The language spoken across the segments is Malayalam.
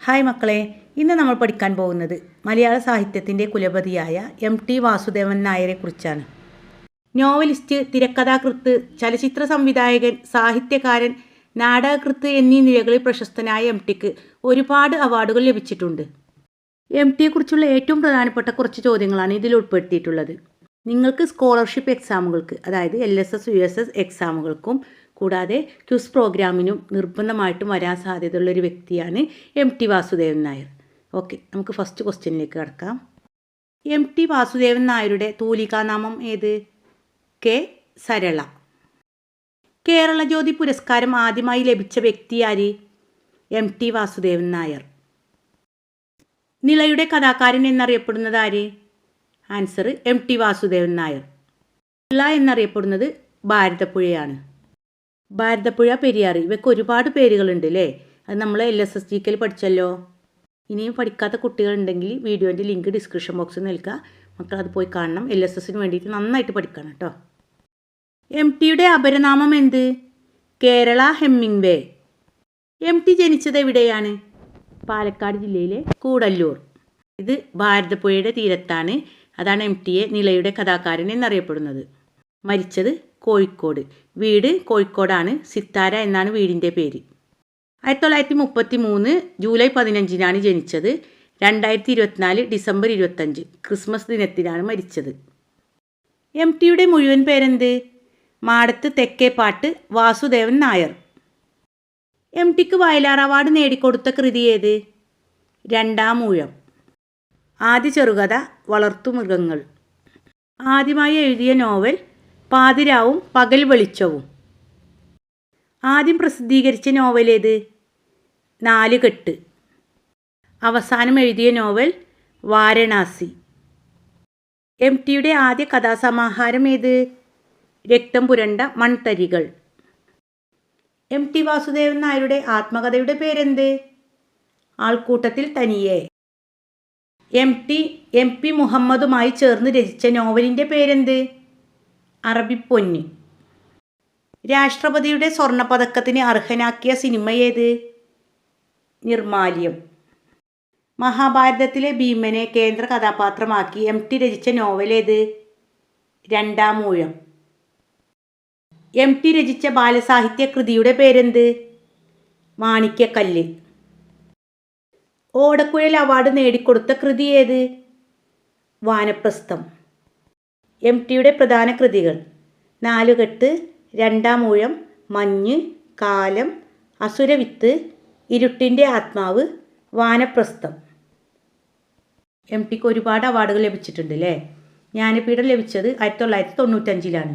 ഹായ് മക്കളെ ഇന്ന് നമ്മൾ പഠിക്കാൻ പോകുന്നത് മലയാള സാഹിത്യത്തിന്റെ കുലപതിയായ എം ടി വാസുദേവൻ നായരെക്കുറിച്ചാണ് നോവലിസ്റ്റ് തിരക്കഥാകൃത്ത് ചലച്ചിത്ര സംവിധായകൻ സാഹിത്യകാരൻ നാടകകൃത്ത് എന്നീ നിലകളിൽ പ്രശസ്തനായ എം ടിക്ക് ഒരുപാട് അവാർഡുകൾ ലഭിച്ചിട്ടുണ്ട്. എം ടിയെക്കുറിച്ചുള്ള ഏറ്റവും പ്രധാനപ്പെട്ട കുറച്ച് ചോദ്യങ്ങളാണ് ഇതിൽ ഉൾപ്പെടുത്തിയിട്ടുള്ളത്. നിങ്ങൾക്ക് സ്കോളർഷിപ്പ് എക്സാമുകൾക്ക് അതായത് L S S U S S എക്സാമുകൾക്കും കൂടാതെ ക്യൂസ് പ്രോഗ്രാമിനും നിർബന്ധമായിട്ടും വരാൻ സാധ്യതയുള്ള ഒരു വ്യക്തിയാണ് M T Vasudevan Nair. Okay നമുക്ക് ഫസ്റ്റ് ക്വസ്റ്റ്യനിലേക്ക് കിടക്കാം. എം ടി വാസുദേവൻ നായരുടെ തൂലികാനാമം ഏത്? കെ. സരള. കേരള ജ്യോതി പുരസ്കാരം ആദ്യമായി ലഭിച്ച വ്യക്തി ആര്? M T Vasudevan Nair. നിളയുടെ കഥാകാരൻ എന്നറിയപ്പെടുന്നത് ആര്? Answer M T Vasudevan Nair. Nila എന്നറിയപ്പെടുന്നത് ഭാരതപ്പുഴയാണ്. ഭാരതപ്പുഴ പെരിയാർ. ഇവയ്ക്ക് ഒരുപാട് പേരുകളുണ്ട് അല്ലേ അത് നമ്മൾ എൽ എസ് എസ് ജിക്കൽ പഠിച്ചല്ലോ. ഇനിയും പഠിക്കാത്ത കുട്ടികളുണ്ടെങ്കിൽ വീഡിയോന്റെ ലിങ്ക് ഡിസ്ക്രിപ്ഷൻ ബോക്സിൽ നൽകുക മക്കൾ അത് പോയി കാണണം. എൽ എസ് എസിന് വേണ്ടിയിട്ട് നന്നായിട്ട് പഠിക്കണം കേട്ടോ എം ടിയുടെ അപരനാമം എന്ത്? Kerala Hemingway M T ജനിച്ചത് എവിടെയാണ്? പാലക്കാട് ജില്ലയിലെ കൂടല്ലൂർ. ഇത് ഭാരതപ്പുഴയുടെ തീരത്താണ്. അതാണ് എം ടിയെ നിലയുടെ കഥാകാരൻ എന്നറിയപ്പെടുന്നത്. മരിച്ചത് കോഴിക്കോട്. വീട് കോഴിക്കോടാണ്. സിത്താര എന്നാണ് വീടിന്റെ പേര്. ആയിരത്തി തൊള്ളായിരത്തി മുപ്പത്തി മൂന്ന് ജൂലൈ പതിനഞ്ചിനാണ് ജനിച്ചത്. രണ്ടായിരത്തി ഇരുപത്തിനാല് ഡിസംബർ ഇരുപത്തഞ്ച് ക്രിസ്മസ് ദിനത്തിലാണ് മരിച്ചത്. എം ടിയുടെ മുഴുവൻ പേരെന്ത്? മാടത്ത് തെക്കേപ്പാട്ട് വാസുദേവൻ നായർ. എം ടിക്ക് വയലാർ അവാർഡ് നേടിക്കൊടുത്ത കൃതി ഏത്? രണ്ടാം ഊഴം. ആദ്യ ചെറുകഥ വളർത്തുമൃഗങ്ങൾ ആദ്യമായി എഴുതിയ നോവൽ പാതിരാവും പകൽ വെളിച്ചവും. ആദ്യം പ്രസിദ്ധീകരിച്ച നോവലേത് നാല് നാലുകെട്ട് അവസാനം എഴുതിയ നോവൽ വാരണാസി. എം ടിയുടെ ആദ്യ കഥാസമാഹാരം ഏത്? രക്തം പുരണ്ട മൺതരികൾ. എം ടി വാസുദേവൻ നായരുടെ ആത്മകഥയുടെ പേരെന്ത്? ആൾക്കൂട്ടത്തിൽ തനിയെ. എം ടി എം പി മുഹമ്മദുമായി ചേർന്ന് രചിച്ച നോവലിന്റെ പേരെന്ത്? അറബിപ്പൊന്ന് രാഷ്ട്രപതിയുടെ സ്വർണപതക്കത്തിന് അർഹനാക്കിയ സിനിമ ഏത് നിർമാല്യം. മഹാഭാരതത്തിലെ ഭീമനെ കേന്ദ്ര കഥാപാത്രമാക്കി എം ടി രചിച്ച നോവൽ ഏത് രണ്ടാം ഊഴം. എം ടി രചിച്ച ബാലസാഹിത്യ കൃതിയുടെ പേരെന്ത്? മാണിക്യക്കല്ല്. ഓടക്കുഴൽ അവാർഡ് നേടിക്കൊടുത്ത കൃതി ഏത് വാനപ്രസ്ഥം. എം ടിയുടെ പ്രധാന കൃതികൾ. നാലുകെട്ട് രണ്ടാം ഊഴം മഞ്ഞ് കാലം അസുരവിത്ത് ഇരുട്ടിന്റെ ആത്മാവ് വാനപ്രസ്ഥം. എം ടിക്ക് ഒരുപാട് അവാർഡുകൾ ലഭിച്ചിട്ടുണ്ട് അല്ലേ ജ്ഞാനപീഠം ലഭിച്ചത് ആയിരത്തി തൊള്ളായിരത്തി തൊണ്ണൂറ്റഞ്ചിലാണ്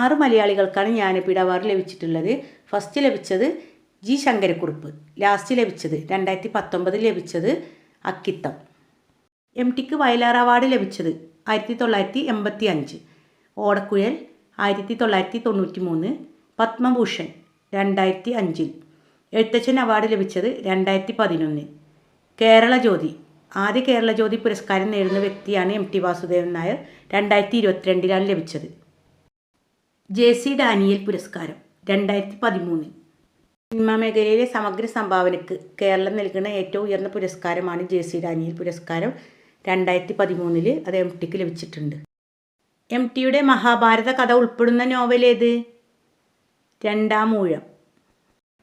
ആറ് മലയാളികൾക്കാണ് ജ്ഞാനപീഠ അവാർഡ് ലഭിച്ചിട്ടുള്ളത്. ഫസ്റ്റ് ലഭിച്ചത് ജി ശങ്കരക്കുറുപ്പ്. ലാസ്റ്റ് ലഭിച്ചത് രണ്ടായിരത്തി പത്തൊമ്പതിൽ ലഭിച്ചത് അക്കിത്തം. എം ടിക്ക് വയലാർ അവാർഡ് ലഭിച്ചത് ആയിരത്തി തൊള്ളായിരത്തി എൺപത്തി അഞ്ച് ഓടക്കുഴൽ ആയിരത്തി തൊള്ളായിരത്തി തൊണ്ണൂറ്റി മൂന്ന് പത്മഭൂഷൺ രണ്ടായിരത്തി അഞ്ചിൽ എഴുത്തച്ഛൻ അവാർഡ് ലഭിച്ചത് രണ്ടായിരത്തി പതിനൊന്ന് കേരള ജ്യോതി. ആദ്യ കേരള ജ്യോതി പുരസ്കാരം നേടുന്ന വ്യക്തിയാണ് എം ടി വാസുദേവൻ നായർ രണ്ടായിരത്തി ഇരുപത്തിരണ്ടിലാണ് ലഭിച്ചത്. ജെ സി ഡാനിയൽ പുരസ്കാരം രണ്ടായിരത്തി പതിമൂന്ന് സിനിമാ മേഖലയിലെ സമഗ്ര സംഭാവനയ്ക്ക് കേരളം നൽകുന്ന ഏറ്റവും ഉയർന്ന പുരസ്കാരമാണ് ജെ സി ഡാനിയൽ പുരസ്കാരം. രണ്ടായിരത്തി പതിമൂന്നിൽ അത് എം ടിക്ക് ലഭിച്ചിട്ടുണ്ട്. എം ടിയുടെ മഹാഭാരത കഥ ഉൾപ്പെടുന്ന നോവലേത് രണ്ടാം ഊഴം.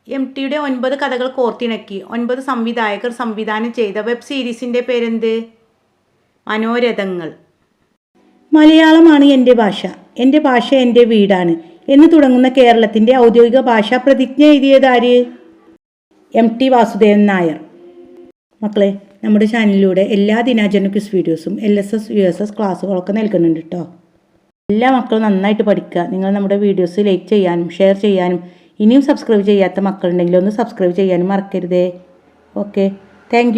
എം ടിയുടെ ഒൻപത് കഥകൾ കോർത്തിണക്കി. ഒൻപത് സംവിധായകർ സംവിധാനം ചെയ്ത വെബ് സീരീസിന്റെ പേരെന്ത്? മനോരഥങ്ങൾ. മലയാളമാണ് എന്റെ ഭാഷ. എന്റെ ഭാഷ എന്റെ വീടാണ്. എന്ന് തുടങ്ങുന്ന കേരളത്തിന്റെ ഔദ്യോഗിക ഭാഷാ പ്രതിജ്ഞ എഴുതിയതാര് എം ടി വാസുദേവൻ നായർ. മക്കളെ നമ്മുടെ ചാനലിലൂടെ എല്ലാ ദിനാചരണ ക്വിസ് വീഡിയോസും L S S U S S ക്ലാസ്സുകളൊക്കെ നൽകുന്നുണ്ട് കേട്ടോ എല്ലാ മക്കളും നന്നായിട്ട് പഠിക്കുക. നിങ്ങൾ നമ്മുടെ വീഡിയോസ് ലൈക്ക് ചെയ്യാനും ഷെയർ ചെയ്യാനും ഇനിയും സബ്സ്ക്രൈബ് ചെയ്യാത്ത മക്കളുണ്ടെങ്കിൽ ഒന്ന് സബ്സ്ക്രൈബ് ചെയ്യാനും മറക്കരുതേ. Okay thank